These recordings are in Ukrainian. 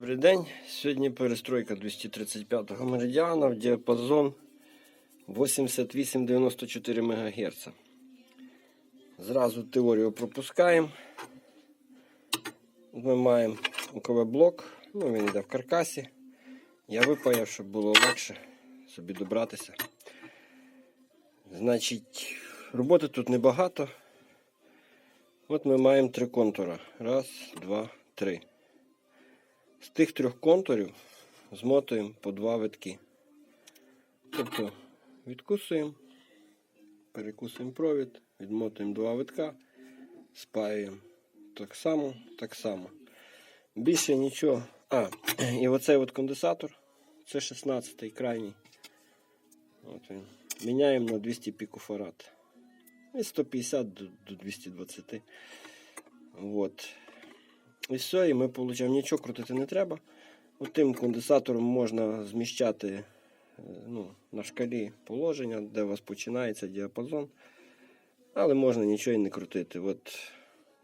Добрий день. Сьогодні перестройка 235-го меридіана в діапазон 88-94 МГц. Зразу теорію пропускаємо. Ми маємо УКВ блок, ну він йде в каркасі. Я випаяв, щоб було легше собі добратися. Значить, роботи тут небагато. От ми маємо три контура. Раз, два, три. З тих трьох контурів змотуємо по два витки. Тобто відкусуємо, перекусуємо провід, відмотуємо два витка, спаюємо так само, так само. Більше нічого. А, і оцей от конденсатор, це 16-й крайній. От він. Міняємо на 200 пікофарад. І 150 до, до 220. От. І все, і ми получаємо нічого крутити не треба. Тим конденсатором можна зміщати е, ну, на шкалі положення, де у вас починається діапазон. Але можна нічого і не крутити. От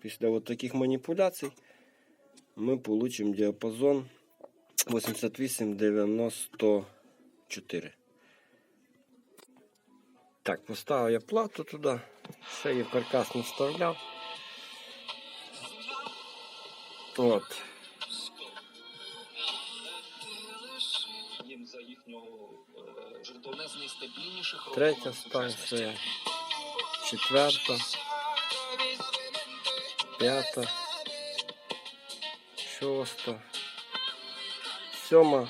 після от таких маніпуляцій ми получимо діапазон 88-94. Так, поставив я плату туди, ще я каркас не вставляв. От. їм за їхнього е, жертовне з найстабільніших Третя станція, четверта, п'ята, шоста, сьома.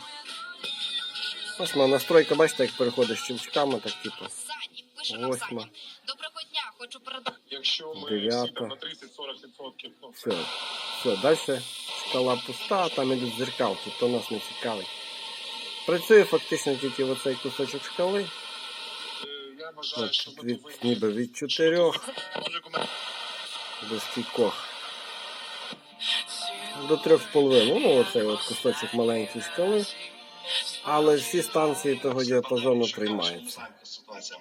Восьма настройка, бачите, як переходить з щелчками, так типу. Восьма. Хочу передати. Якщо ми Дев'ята. сіпемо на 30-40%, ну, Все, все, далі шкала пуста, а там ідуть зеркалки, то нас не цікавить. Працює фактично тільки оцей кусочок шкали. е, я вважаю, що От, ми від, повинні... ніби від чотирьох Може, коментар. до стількох. До трьох з половиною. Ну, оцей от кусочок маленької скали. Але всі станції того діапазону приймаються. Ситуація.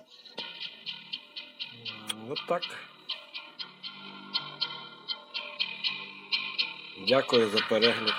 От так. Дякую за перегляд.